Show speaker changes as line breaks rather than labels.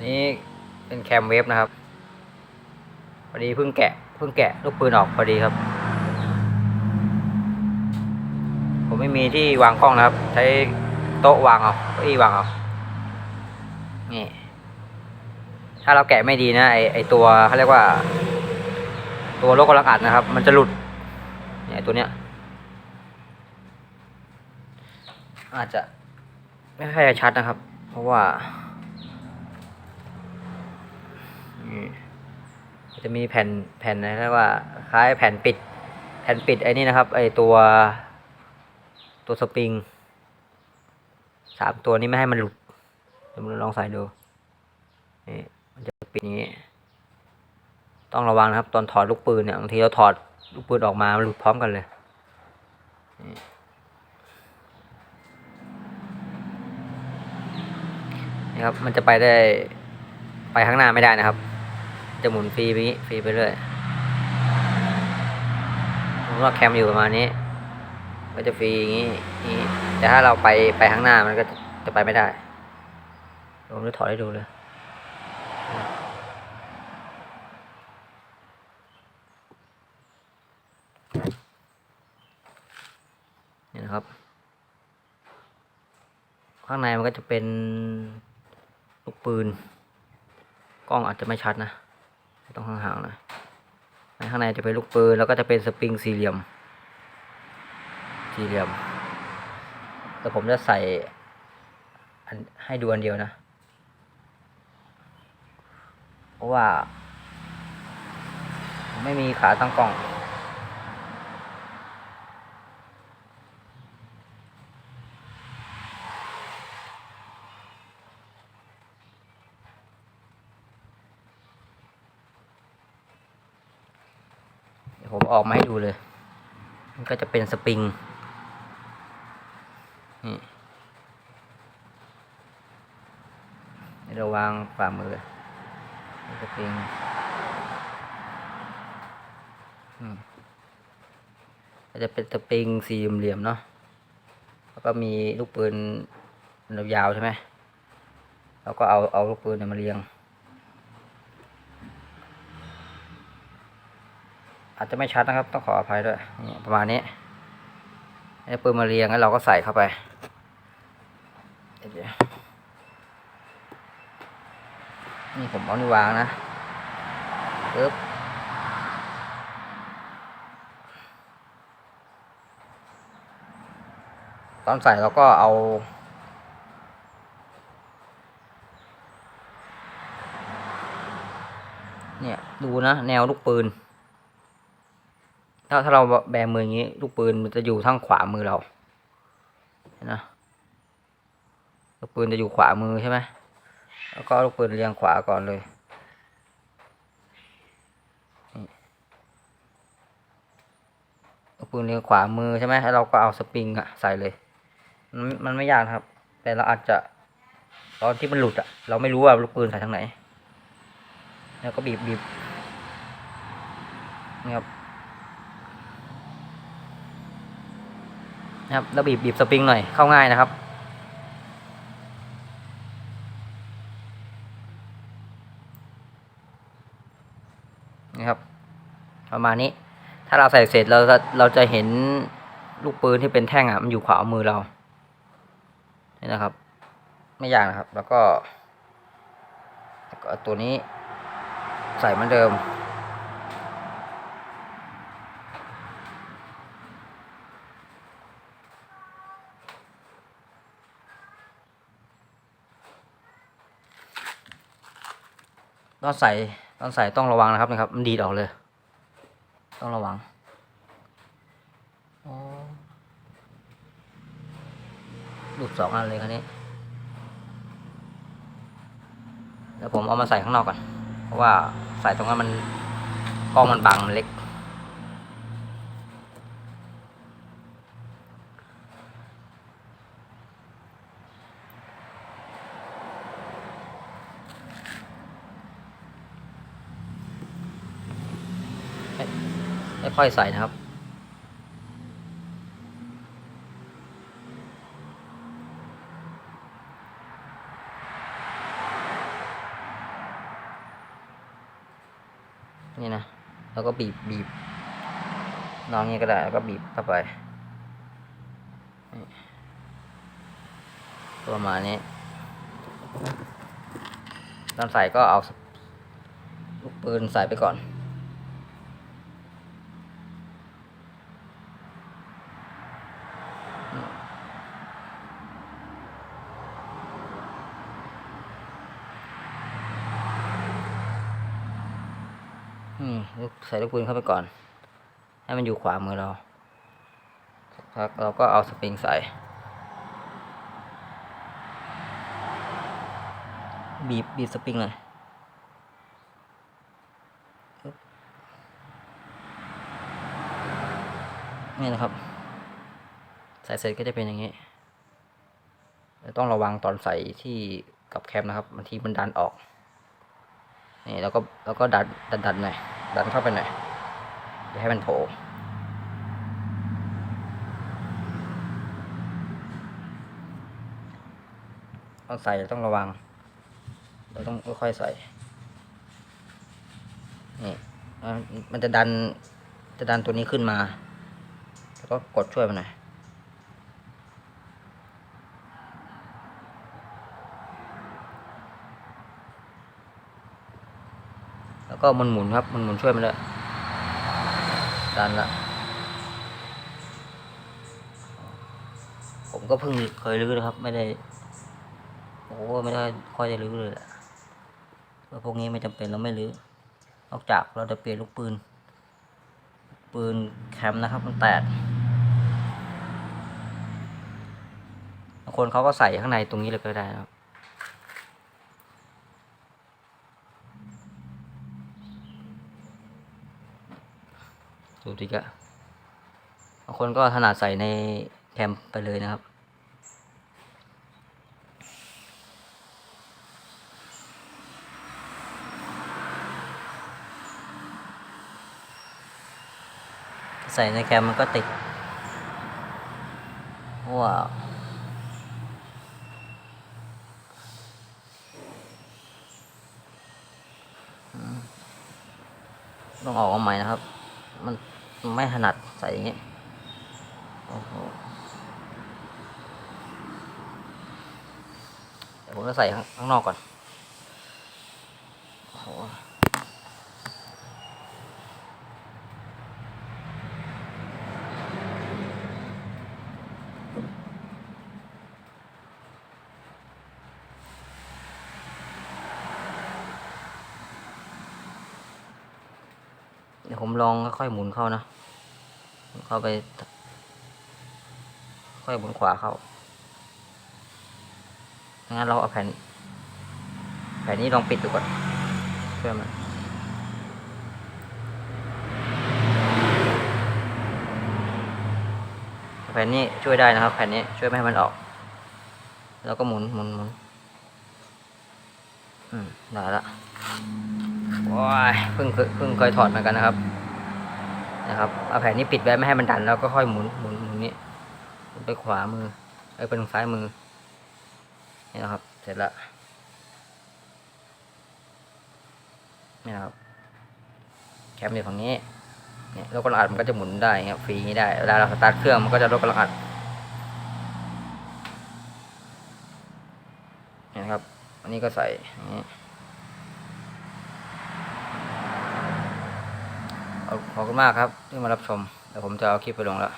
อันนี้เป็นแคมเวฟนะครับพอดีเพิ่งแกะเพิ่งแกะลูกปืนออกพอดีครับ ผมไม่มีที่วางกล้องนะครับ ใช้โต๊ะวางเอาเก้าอี้วางเอานี่ถ้าเราแกะไม่ดีนะไอไอตัวเขาเรียกว่า ตัวโลกกำลังอัดนะครับ มันจะหลุดเนี่ยตัวเนี้ย อาจจะไม่ค่อยชัดนะครับ เพราะว่า นี่จะมีแผ่นแผ่นนะเรียกว่าคล้ายแผ่นปิด แผ่นปิดไอ้นี่นะครับไอตัวตัวสปริงสามตัวนี้ไม่ให้มันหลุดเดี๋ยวลองใส่ดูนี่มันจะปิดอย่างนี้ ต้องระวังนะครับ ตอนถอดลูกปืนเนี่ยบางทีเราถอดลูกปืนออกมามันหลุดพร้อมกันเลยนี่นี่ครับมันจะไปได้ไปข้างหน้าไม่ได้นะครับ จะหมุนฟรีไปนี้ฟรีไปเรื่อยผมว่าแคมอยู่ประมาณนี้ ก็จะฟรีอย่างนี้อย่างนี้แต่ถ้าเราไปไปข้างหน้ามันก็จะไปไม่ได้ผมจะถอดให้ดูเลยนี่นะครับ ข้างในมันก็จะเป็นลูกปืน กล้องอาจจะไม่ชัดนะ ต้องห่างๆหนะในข้างในจะเป็นลูกปืนแล้วก็จะเป็นสปริงสี่เหลี่ยม สี่เหลี่ยมแต่ผมจะใส่อันให้ดูอันเดียวนะ เพราะว่า ไม่มีขาตั้งกล้อง ผมออกมาให้ดูเลย มันก็จะเป็นสปริงนี่เราวางฝ่ามือสปริงอืมก็จะเป็นสปริงสี่เหลี่ยมเนาะ แล้วก็มีลูกปืนยาวใช่ไหมแล้วก็เอาเอาลูกปืนมาเรียง อาจจะไม่ชัดนะครับ ต้องขออภัยด้วยนี่ประมาณนี้ให้ปืนมาเรียงแล้วเราก็ใส่เข้าไปนี่ผมเอานี่วางนะปึ๊บตอนใส่เราก็เอาเนี่ยดูนะ แนวลูกปืน ถ้าถ้าเราแบมืออย่างนี้ ลูกปืนมันจะอยู่ทางขวามือเราเห็นนะลูกปืนจะอยู่ขวามือใช่ไหมแล้วก็ลูกปืนเรียงขวาก่อนเลยลูกปืนเรียงขวามือใช่ไหมแล้วเราก็เอาสปริงอะใส่เลยมันมันไม่ยากครับ แต่เราอาจจะตอนที่มันหลุดอะเราไม่รู้ว่าลูกปืนใส่ทางไหน แล้วก็บีบบีบนี่ครับ นะครับแล้วบีบบีบสปริงหน่อยเข้าง่ายนะครับนี่ครับ ประมาณนี้ ถ้าเราใส่เสร็จเราจะเราจะเห็นลูกปืนที่เป็นแท่งอะมันอยู่ขวามือเรานี่นะครับ ไม่ยากนะครับ แล้วก็แล้วก็ตัวนี้ใส่เหมือนเดิม ตอนใส่ตอนใส่ต้องระวังนะครับนะครับ มันดีดออกเลย ต้องระวังหลุดสองอันเลยคันนี้เดี๋ยวผมเอามาใส่ข้างนอกก่อน เพราะว่าใส่ตรงนั้นมันกล้องมันบังมันเล็ก่อยๆใส่นะครับ นี่นะ แล้วก็บีบบีบน้องนี้ก็ได้ แล้วก็บีบเข้าไป ประมาณนี้ตอนใส่ก็เอาลูกปืนใส่ไปก่อน ใส่ลูกปืนเข้าไปก่อน ให้มันอยู่ขวามือเราสักพักเราก็เอาสปริงใส่บีบบีบสปริงเลยนี่นะครับ ใส่เสร็จก็จะเป็นอย่างนี้ต่ต้องระวังตอนใส่ที่กับแคมนะครับบางทีมันดันออก นี่แล้วก็แล้วก็ดันดันดันหน่อย ดันเข้าไปหน่อยอย่าให้มันโผล่ตองใส่ต้องระวัง เราต้องค่อยๆใส่ นี่ มันจะดัน จะดันตัวนี้ขึ้นมา แล้วก็กดช่วยมันหน่อย แล้ว ก็มันหมุนครับ มันหมุนช่วยมันเลยดันละ ผมก็เพิ่งเคยรื้อนะครับ ไม่ได้ โอ้ไม่ได้ค่อยได้รื้อเลยแหละเพราะพวกนี้ไม่จำเป็นเราไม่รื้อนอกจากเราจะเปลี่ยนลูกปืน ปืนแคมนะครับ มันแตกบางคนเขาก็ใส่ข้างในตรงนี้เลยก็ได้นะครับ ดูดิกะบางคนก็ถนัดใส่ในแคมไปเลยนะครับใส่ในแคมมันก็ติดว้าวต้องออกมาใหม่นะครับ มัน ไม่ถนัดใส่อย่างนี้โอ้โหผมจะใส่ข้างข้างนอกก่อนโอ้โห ดี๋ยวผมลองค่อยๆหมุนเข้านะเข้าไป ค่อยหมุนขวาเข้างั้นเราเอาแผ่น แผ่นนี้ลองปิดดูก่อนช่วยมันแผ่นนี้ช่วยได้นะครับ แผ่นนี้ช่วยไม่ให้มันออก แล้วก็หมุนหมุนหมุนอืมได้ละ ว้ายเพิ่งเคยเพิ่งเคยถอดเหมือนกันนะครับ นะครับเอาแผ่นนี้ปิดไว้ไม่ให้มันดันแล้วก็ค่อยหมุนหมุนหมุนนี้หมุนไปขวามือไอ้ยไปทางซ้ายมือนี่นะครับ เสร็จละนี่นะครับแคมอยู่ฝั่งนี้เนี่ยรถกำลังอัดมันก็จะหมุนได้ครับฟรีได้เวลาเราสตาร์ทเครื่องมันก็จะรถกำลังอัดนี่นะครับ อันนี้ก็ใส่อย่างนี้ขอบ ขอบคุณมากครับที่มารับชมเดี๋ยวผมจะเอาคลิปไปลงแล้ว